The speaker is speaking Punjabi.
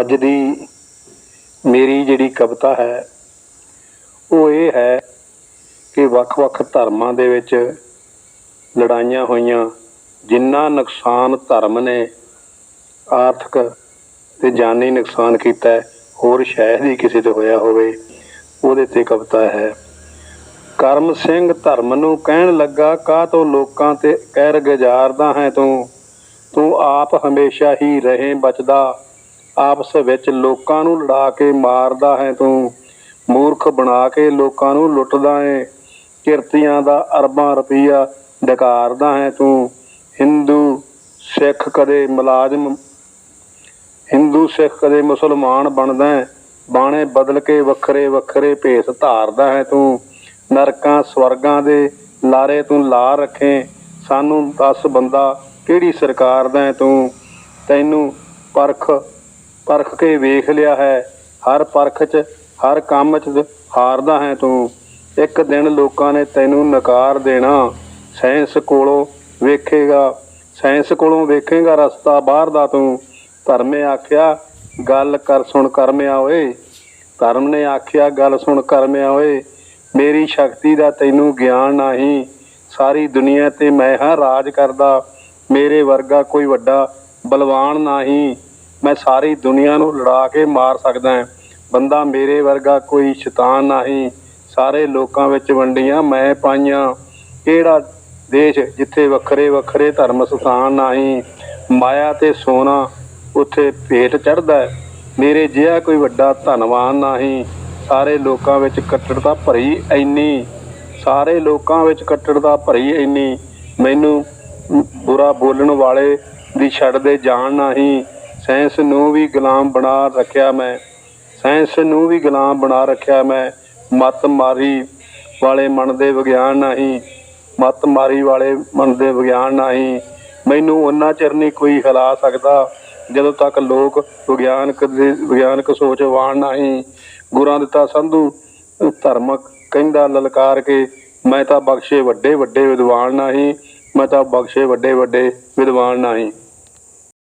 ਅੱਜ ਦੀ ਮੇਰੀ ਜਿਹੜੀ ਕਵਿਤਾ ਹੈ, ਉਹ ਇਹ ਹੈ ਕਿ ਵੱਖ-ਵੱਖ ਧਰਮਾਂ ਦੇ ਵਿੱਚ ਲੜਾਈਆਂ ਹੋਈਆਂ, ਜਿੰਨਾ ਨੁਕਸਾਨ ਧਰਮ ਨੇ ਆਰਥਿਕ ਤੇ ਜਾਨੀ ਨੁਕਸਾਨ ਕੀਤਾ ਹੋਰ ਸ਼ਾਇਦ ਹੀ ਕਿਸੇ ਤੇ ਹੋਇਆ ਹੋਵੇ, ਉਹਦੇ ਤੇ ਕਵਿਤਾ ਹੈ। ਕਰਮ ਸਿੰਘ ਧਰਮ ਨੂੰ ਕਹਿਣ ਲੱਗਾ, ਕਾਹ ਤੋਂ ਲੋਕਾਂ ਤੇ ਕਹਿਰ ਗੁਜ਼ਾਰਦਾ ਹੈ ਤੂੰ? ਤੂੰ ਆਪ ਹਮੇਸ਼ਾ ਹੀ ਰਹੇ ਬਚਦਾ ਆਪਸ ਵਿੱਚ ਲੋਕਾਂ ਨੂੰ ਲੜਾ ਕੇ ਮਾਰਦਾ ਹੈ ਤੂੰ। ਮੂਰਖ ਬਣਾ ਕੇ ਲੋਕਾਂ ਨੂੰ ਲੁੱਟਦਾ ਹੈ ਕਿਰਤੀਆਂ ਦਾ ਅਰਬਾਂ ਰੁਪਈਆ ਡਕਾਰਦਾ ਹੈ ਤੂੰ। ਹਿੰਦੂ ਸਿੱਖ ਕਦੇ ਮੁਲਾਜ਼ਮ, ਹਿੰਦੂ ਸਿੱਖ ਕਦੇ ਮੁਸਲਮਾਨ ਬਣਦਾ ਹੈ। ਬਾਣੇ ਬਦਲ ਕੇ ਵੱਖਰੇ ਵੱਖਰੇ ਭੇਸ ਧਾਰਦਾ ਹੈ ਤੂੰ। ਨਰਕਾਂ ਸਵਰਗਾਂ ਦੇ ਲਾਰੇ ਤੂੰ ਲਾ ਰੱਖੇ। ਸਾਨੂੰ ਦੱਸ ਬੰਦਾ ਕਿਹੜੀ ਸਰਕਾਰ ਦਾ ਤੂੰ? ਤੈਨੂੰ ਪਰਖ ਪਰਖ ਕੇ ਵੇਖ ਲਿਆ ਹੈ। ਹਰ ਪਰਖ 'ਚ, ਹਰ ਕੰਮ 'ਚ ਹਾਰਦਾ ਹੈ ਤੂੰ। ਇੱਕ ਦਿਨ ਲੋਕਾਂ ਨੇ ਤੈਨੂੰ ਨਕਾਰ ਦੇਣਾ। ਸਾਇੰਸ ਕੋਲੋਂ ਵੇਖੇਗਾ ਸਾਇੰਸ ਕੋਲੋਂ ਵੇਖੇਗਾ ਰਸਤਾ ਬਾਹਰ ਦਾ ਤੂੰ। ਧਰਮੇ ਆਖਿਆ, ਗੱਲ ਕਰ ਸੁਣ ਕਰਮਿਆ ਓਏ ਧਰਮ ਨੇ ਆਖਿਆ, ਗੱਲ ਸੁਣ ਕਰਮਿਆ ਓਏ ਮੇਰੀ ਸ਼ਕਤੀ ਦਾ ਤੈਨੂੰ ਗਿਆਨ ਨਹੀਂ। ਸਾਰੀ ਦੁਨੀਆ ਤੇ ਮੈਂ ਹਾਂ ਰਾਜ ਕਰਦਾ। ਮੇਰੇ ਵਰਗਾ ਕੋਈ ਵੱਡਾ ਬਲਵਾਨ ਨਹੀਂ। ਮੈਂ ਸਾਰੀ ਦੁਨੀਆ ਨੂੰ ਲੜਾ ਕੇ ਮਾਰ ਸਕਦਾ ਹਾਂ। ਬੰਦਾ ਮੇਰੇ ਵਰਗਾ ਕੋਈ ਸ਼ੈਤਾਨ ਨਹੀਂ। ਸਾਰੇ ਲੋਕਾਂ ਵਿੱਚ ਵੰਡੀਆਂ ਮੈਂ ਪਾਈਆਂ। ਕਿਹੜਾ ਦੇਸ਼ ਜਿੱਥੇ ਵੱਖਰੇ ਵੱਖਰੇ ਧਰਮ ਸਥਾਨ ਨਹੀਂ? ਮਾਇਆ ਤੇ ਸੋਨਾ ਉੱਥੇ ਭੇਟ ਚੜਦਾ ਮੇਰੇ ਜਿਹਾ ਕੋਈ ਵੱਡਾ ਧਨਵਾਨ ਨਹੀਂ। ਸਾਰੇ ਲੋਕਾਂ ਵਿੱਚ ਕੱਟੜਤਾ ਭਰੀ ਐਨੀ ਸਾਰੇ ਲੋਕਾਂ ਵਿੱਚ ਕੱਟੜਤਾ ਭਰੀ ਐਨੀ ਮੈਨੂੰ ਬੁਰਾ ਬੋਲਣ ਵਾਲੇ ਦੀ ਛੱਡਦੇ ਜਾਣ ਨਹੀਂ। ਸਾਇੰਸ ਨੂੰ ਵੀ ਗੁਲਾਮ ਬਣਾ ਰੱਖਿਆ ਮੈਂ ਸਾਇੰਸ ਨੂੰ ਵੀ ਗੁਲਾਮ ਬਣਾ ਰੱਖਿਆ ਮੈਂ। ਮਤ ਮਾਰੀ ਵਾਲੇ ਮਨ ਦੇ ਵਿਗਿਆਨ ਨਹੀਂ, ਮਤ ਮਾਰੀ ਵਾਲੇ ਮਨ ਦੇ ਵਿਗਿਆਨ ਨਹੀਂ। ਮੈਨੂੰ ਉਹਨਾਂ ਚਿਰ ਨਹੀਂ ਕੋਈ ਹਿਲਾ ਸਕਦਾ, ਜਦੋਂ ਤੱਕ ਲੋਕ ਵਿਗਿਆਨਕ ਦੇ, ਵਿਗਿਆਨਕ ਸੋਚ ਵਾਣ ਨਹੀਂ। ਗੁਰਾਂ ਦਿੱਤਾ ਸੰਧੂ, ਧਰਮ ਕਹਿੰਦਾ ਲਲਕਾਰ ਕੇ, ਮੈਂ ਤਾਂ ਬਖਸ਼ੇ ਵੱਡੇ ਵੱਡੇ ਵਿਦਵਾਨ ਨਹੀਂ, ਮੈਂ ਤਾਂ ਬਖਸ਼ੇ ਵੱਡੇ ਵੱਡੇ ਵਿਦਵਾਨ ਨਹੀਂ।